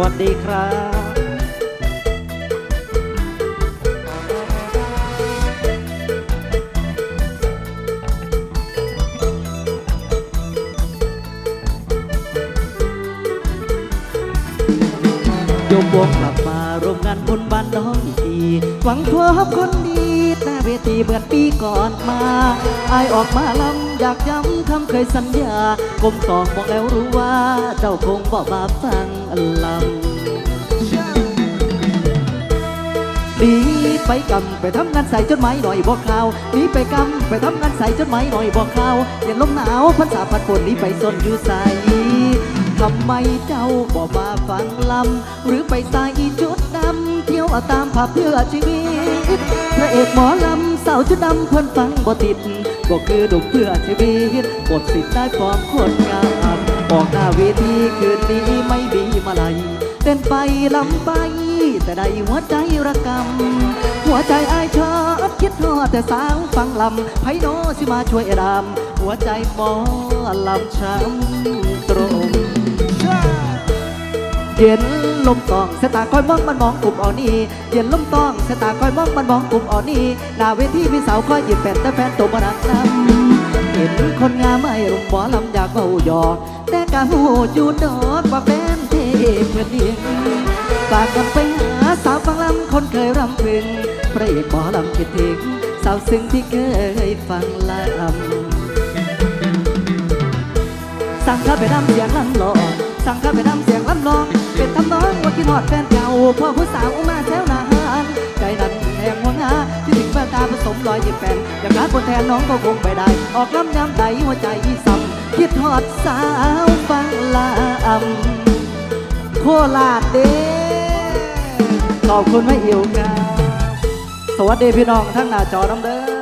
วัสดีครับโยมวงกลับมาร่วมงานบุญบ้านน้องทีหวังทัวพบคนดี หน้าเวทีเหมือนปีก่อนมาอายออกมาลำอยากย้ำคำเคยสัญญากลมตองมองแล้วรู้ว่า เจ้าคงบอกมาฟังลำดีไปกำไปทำงานใส่จดหมายหน่อยบอกข่าวดีไปกำไปทำงานใส่จดหมายหน่อยบอกข่าวเย็นลมหนาวพันษาพัดฝนนี้ไปสนอยู่ใสทำไมเจ้าบอกมาฟังลำหรือไปใส่ชุดดำเที่ยวตามผับเพื่อชีวิต พระเอกหมอลำสาวชุดดำเพื่นฟังบ่ติดก็คือดุเพื่อชีวิตหมดสิทธิ์ได้ฟอมคนงามออกหน้าเวทีคืนนี้ไม่มีมาลัยเต้นไปลำไป แต่ได้หัวใจระกำหัวใจอายชอบคิดทอดแต่สาวฟังลำไพโนสิมาช่วยดามหัวใจหมอลำช้ำตรง เย็นลมตองสตาคอยมองมันมองกลุ่มอ่อนี่เย็นลมตองสตาคอยมองมันมองกลุ่มอ่อนี่หน้าเวทีพี่สาวคอยหยิบแฟนแต่แฟนตัวมาดักน้ำเห็นคนงามไม่รุมหมอลำอยากเบาหยอกแต่กะหูจูดดอกว่าแฟนเทเพื่อนเดียงฝากกันไปหาสาวฟังลำคนเคยรำพึงพระเอกหมอลำคิดถึงสาวซึ้งที่เคยฟังลำสั่งข้าไปนำเสียงลำหลอก สั่งข้าไปนำเสียงลำลอง เป็นทำน้องว่าคิดหอดแฟนเก่าพ่อผู้สาวมาแถวนานใจนั้นแหงหัวงาที่ถึงแววตาผสมรอยยิ้มแฟนอยากรักคนแทนน้องก็คงไปได้ ออกลำยำใดหัวใจสั่คิดหอดสาวฟังลำโคราชเด้ขอบคุณไม่อิวครับสวัสดีพี่น้องทั้งหน้าจอน้ำเด้อ